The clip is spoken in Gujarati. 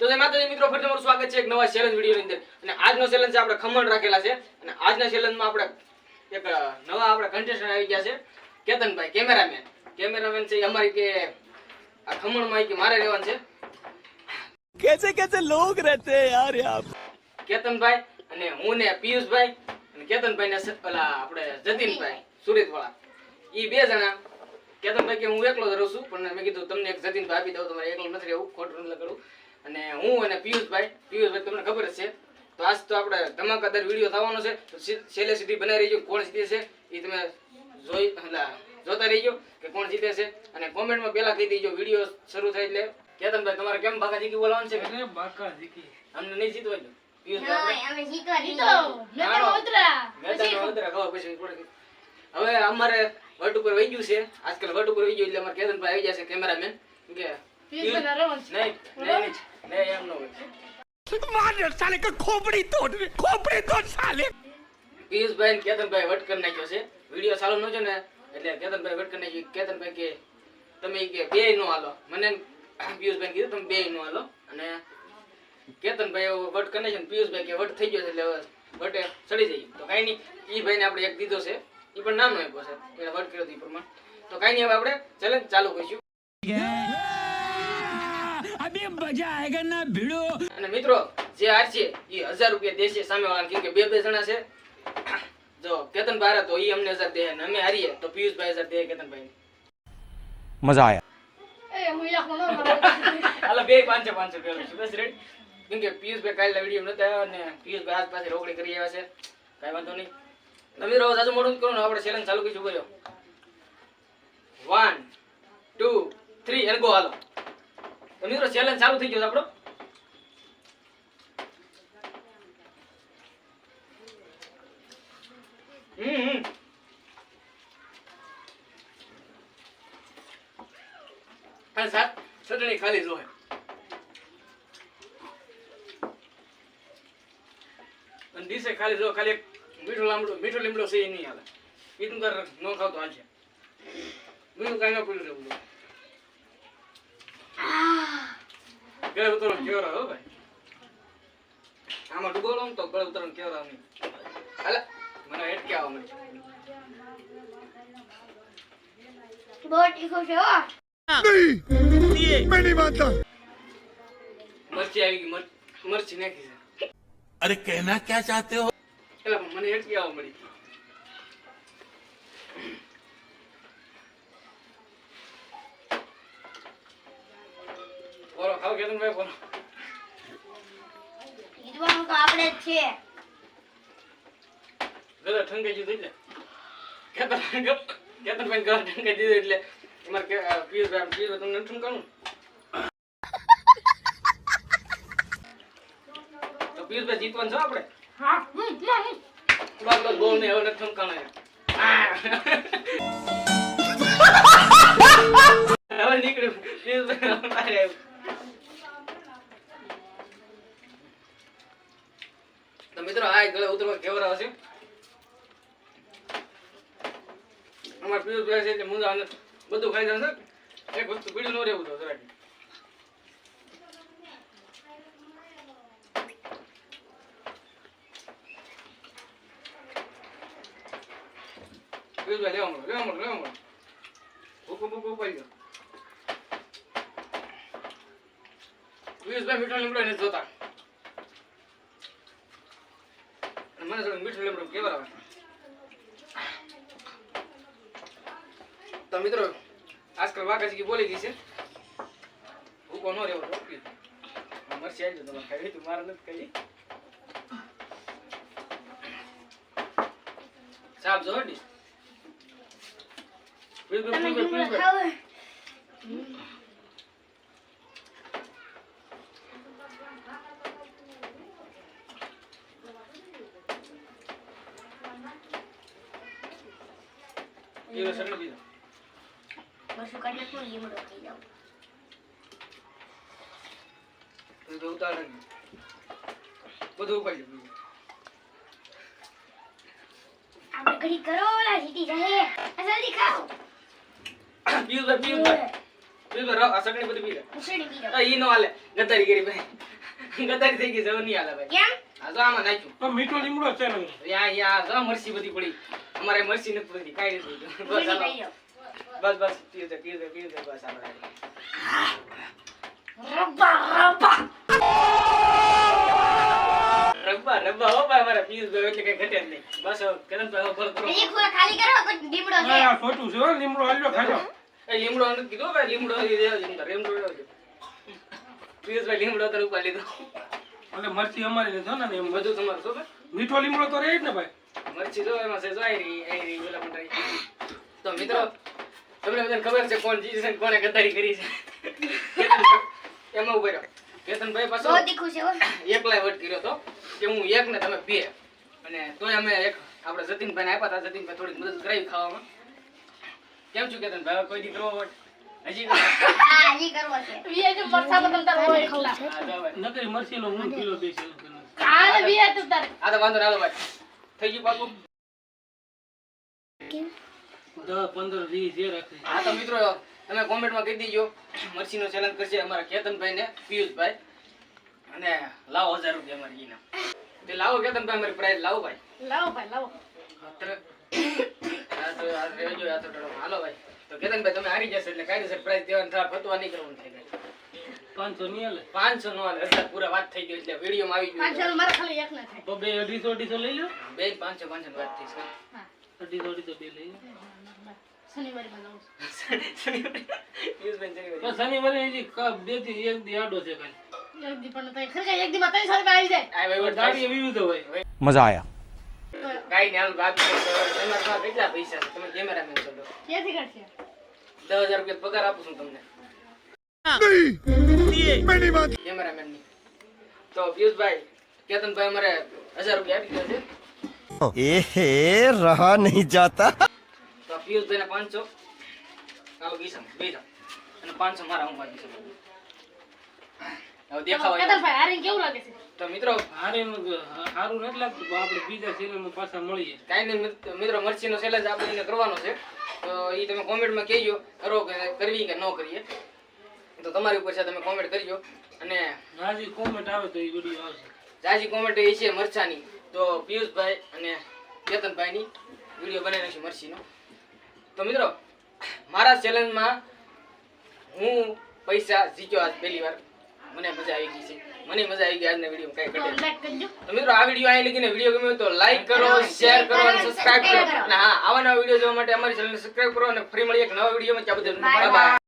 તો જય માતાજી મિત્રો ફરી તમારું સ્વાગત છે એક નવા ચેલેન્જ વિડીયોની અંદર. અને આજનો ચેલેન્જ આપણે ખમણ રાખેલા છે. અને આજના ચેલેન્જમાં આપણે એક નવા આપણે કન્ટેસ્ટન્ટ આવી ગયા છે. કેતનભાઈ કેમેરામેન. કેમેરામેન છે અમારી કે આ ખમણમાં કે મારે રહેવાનું છે. કેસે કેસે લોગ રહેતે યાર યાર કેતનભાઈ અને હું ને પિયુષભાઈ અને કેતનભાઈ ને પેલા આપણે જતીનભાઈ સુરતવાળા. ઈ બે જણા. કેતનભાઈ કે હું એકલો જ રહું છું પણ મેં કીધું તમને એક જતીનભાઈ આપી દઉં તમારે એકલો નથી રહેવું ખોટું નથી કરું અને હું અને પિયુષભાઈ પિયુષભાઈ તમને ખબર જ છે. તો આજ તો આપણે ધમાકાદાર વીડિયો થવાનો છે. તો છેલ્લે સુધી બનાવી રહીજો કોણ જીતે છે. એ તમે જોઈ જોતા રહીજો કે કોણ જીતે છે. અને કોમેન્ટમાં પહેલા કહી દેજો વીડિયો શરૂ થાય એટલે. કેતનભાઈ તમારે કેમ બાકા જીકી બોલાવવાનું છે? અરે બાકા જીકી. અમને નહીં જીતવા દો હવે અમારે વટ ઉપર વહી ગયું છે. આજકાલ વટ ઉપર વહી ગયું એટલે અમારે કેતનભાઈ આવી જશે કેમેરામેન કે નહીં નહીં. લે એમ નો સાલે કે ખોપડી તોડ ખોપડી તોડ સાલે. પીસભાઈ કેતનભાઈ વટ નાખ્યો છે. વિડિયો ચાલુ નો છે ને એટલે કેતનભાઈ વટકર નાખ્યો. કેતનભાઈ કે તમે કે બે નો હાલો. મને પિયુષભાઈ કીધું તમે બે નો હાલો. અને કેતનભાઈ વટ કરી નાખ્યો પિયુષભાઈ કે વટ થઈ ગયો છે એટલે વટે ચડી જઈ તો કઈ નહીં એ ભાઈને આપણે એક દીધો છે. એ પણ નાનો આપ્યો છે. એટલે વટ કર્યો એ પ્રમાણે. તો કઈ નહીં હવે આપણે ચેલેન્જ ચાલુ કરીશું. अभी मजा आएगा ना भिड़ो અને મિત્રો જે હારશે એ હજાર રૂપિયા દેશે સામે વાળાને કેમ કે બે બે જણા છે જો કેતન બાર તો ઈ અમને હજાર દે અને અમે હારીએ તો પિયુષભાઈ હજાર દે કેતનભાઈ मजा आया એ હું એકલો ન મારું. હાલો બે પાંચસો પાંચસો રૂપિયા લઈશું બસ રેડી કેમ કે પિયુષભાઈ કાલે વિડીયો નતા આવ્યા અને પિયુષભાઈ આજ પાસે રોકડી કરી આવ્યા છે કાંઈ વાંધો નહીં તમે રહો સાચું મોડું કરો ને આપણે ચેલેન્જ ચાલુ કરીશું બોલ્યો વન ટુ થ્રી અને ગો હાલો મિત્રો ચેલેન્જ ચાલુ થઈ ગયો આપણો. ચટણી ખાલી જોહે અને ખાલી જો ખાલી મીઠો લાંબડો, મીઠો લીમડો છે એ નહીં હાલે. એ તું તારે ન ખાવતો હાલશે બીજું કાંઈ ન પીડું રહેવું ગળે ઉતરણ કેવરા હો ભાઈ? આમાં ડૂબોલો તો ગળે ઉતરણ કેવરા નહીં હાલે મને હેટ કે આવા મને. બહુ ટીકો હો? નહીં મેં નહીં માનતા મરચી આવી ગઈ મરચી નાખી છે. અરે કહેના ક્યાં ચાહતે હો? એટલે મને હેટ કે આવા મળી ખાવ કેતનભાઈ બોલો. જીતવાનું તો આપણે જ છે. ગળે ઠંકાઈ ગયું એટલે કેતન કેતનભાઈ ગળે ઠંકાઈ દીધું એટલે આ પિયુષભાઈ પિયુષભાઈ તમને ઠંકાણું? તો પિયુષભાઈ જીતવાનું છો આપણે? હા. બસ બસ બહુ નહીં હવે નથી ઠમકાણા હવે નીકળ્યું. પિયુષભાઈ મારે આવ્યું તો મિત્રો, આ ગળે ઉતરવા કેવર છે અમાર પિયુષભાઈ છે એટલે મુંજા અને બધું ખાઈ જશે એક વસ્તુ પીડ્યું ન રહેવું તો જરાક. પિયુષભાઈ, લેવા મળો લેવા મળો લેવા મળો. ભૂકો ભૂકો ઉપાડી ગયો પિયુષભાઈ મીઠો લીમડો નથી જોતા અને મને થોડું મીઠું લીમડો કેવા આવે? તો મિત્રો આજકાલ વાઘાજી બોલી ગઈ છે. ભૂકો ન રહેવો પ્લીઝ મરસી આવી તમારે ખાવી તું મારે નથી ખાવી. સાપ જો હડી એ સગડો દીધો બસો કલાકનું લીમડો થઈ જાવ તો ઉતાર બધું ઉપાડી લીધું આપણે ઘડી કરો ઓલા જીતી આ જલ્દી ખાઓ. પિયુષભાઈ પિયુષભાઈ પિયુષભાઈ રહો, આ સગણી બધી પી લે. ઉછળી પી. આ ઈ નો હાલે. ગદ્દારી કરી ભાઈ. ગદ્દારી થઈ ગઈ હવે નહીં હાલે ભાઈ. કેમ? આ આમાં નાખ્યું. તો મીઠો લીમડો છે ને. યા યા જો મરસી બધી પડી. અમારે મરસી નથી પડી. કાંઈ નથી બસ. બસ બસ. છે બસ આપણે રબ્બા રબ્બા. રબ્બા રબ્બા. હો ભાઈ અમારા પિયુષભાઈ એટલે કઈ ઘટે જ નહીં. બસ કરો. ખાલી કરો કોઈ લીમડો છે. ના, છોટું છે લીમડો હાલ્યો ખાજો. એ લીમડો નથી કીધું ભાઈ. લીમડો છે લીમડો પીસ ભાઈ. લીમડો તો ઉપર લીધો. એટલે મરચી અમારી નથી ને એમ. બધું તમારું શું ભાઈ? મીઠો લીમડો તો રહે જ ને ભાઈ. મરચી જો એમાં છે જો આઈ રહી આઈ રહી ઓલા મંડળી. તો મિત્રો તમને બધાને ખબર છે કોણ જીતશે છે કોણે ગદ્દારી કરી છે? એમાં ઊભો રહ્યો. કેતનભાઈ પાછો. એકલાય વટ કર્યો તો. કે હું એક ને તમે બે. અને તોય અમે એક આપણે જતીનભાઈને આપ્યા હતા જતીનભાઈ થોડીક મદદ કરાવી ખાવામાં. કેમ છું કેતનભાઈ? કોઈ દીકરો વટ? હજી? હા કરવો છે. વીએ જે મરસા બદલ હોય. એકલા હા, જાઓ ભાઈ. નકરી મરચીનો હું કિલો બેસી. વીએ તું તાર. આ તો વાંધો ના ભાઈ. થઈ ગયું પાકું? દસ પંદર વીસ જે રાખે. હા તો મિત્રો તમે કોમેન્ટમાં કહી દીજો. મરસીનો ચેલેન્જ કરશે અમારા કેતનભાઈ ને પિયુષભાઈ. અને લાવો હજાર રૂપિયા અમારી ઈનામ. તે લાવો કેતનભાઈ અમારી પ્રાઇઝ લાવો ભાઈ. લાવો ભાઈ લાવો. અત્યારે આ તો આ રેજો આ તો ડરો. હાલો ભાઈ. તો કેતનભાઈ તમે હારી જશો એટલે કાયદેસર પ્રાઇઝ દેવાનું થાય ફતવા નહીં કરવાનું થાય ભાઈ. પાંચસો નહીં હાલે? પાંચસો નો હાલે. હજાર પૂરા વાત થઈ ગઈ એટલે વિડીયોમાં આવી પાંચસો મારે ખાલી એક ના થાય. તો બે અઢીસો અઢીસો લઈ લો બે પાંચસો પાંચસો વાત થઈ છે. અઢીસો અઢીસો બે લઈ લો શનિવારે શનિવારે. બેથી એક દી આડો છે ખાલી એક દી કાઈ ને આલું બાકી તમારા કેટલા પૈસા છે? તમે કેમેરામેન છો ક્યાંથી કરશે દસ હજાર રૂપિયા પગાર આપું છું તમને. કેમેરામેનની તો પિયુષભાઈ કેતનભાઈ અમારે હજાર રૂપિયા આપી દીધા છે. એ રહા નહીં જાતા. તો પિયુષભાઈ ને પાંચસો કાલ બીસમ અને પાંચસો મારા હું બાકી છું. હવે દેખાવા કેતન હારીને કેવું લાગે છે? તો મિત્રો હારે સારું નથી લાગતું આપણે બીજા સિરિયલમાં પાછા મળીએ. કાંઈ નહીં મિત્રો મરચીનો ચેલેન્જ આપણે એને કરવાનો છે. તો એ તમે કોમેન્ટમાં કહેજો કરો કે કરવી કે ન કરીએ. તો તમારી ઉપર છે તમે કોમેન્ટ કરજો. અને હાજી કોમેન્ટ આવે તો એ વીડિયો આવશે. જાજી કોમેન્ટ એ છે મરચાની. તો પિયુષભાઈ અને કેતનભાઈની વીડિયો બનાવી છે મરચીનો. તો મિત્રો મારા ચેલેન્જમાં હું પૈસા જીત્યો આજ પહેલી વાર. મને મજા આવી ગઈ છે. મને મજા આવી ગઈ આજના વીડિયો કઈ કટે તો મિત્રો આ વીડિયો આવી લગીને વીડિયો ગમ્યો તો લાઈક કરો શેર કરો અને સબસ્ક્રાઇબ કરો. અને હા આવા નવા વીડિયો જોવા માટે અમારી ચેનલને સબસ્ક્રાઇબ કરો અને ફરી મળીએ એક નવા વિડીયોમાં. ત્યાં બધા બાય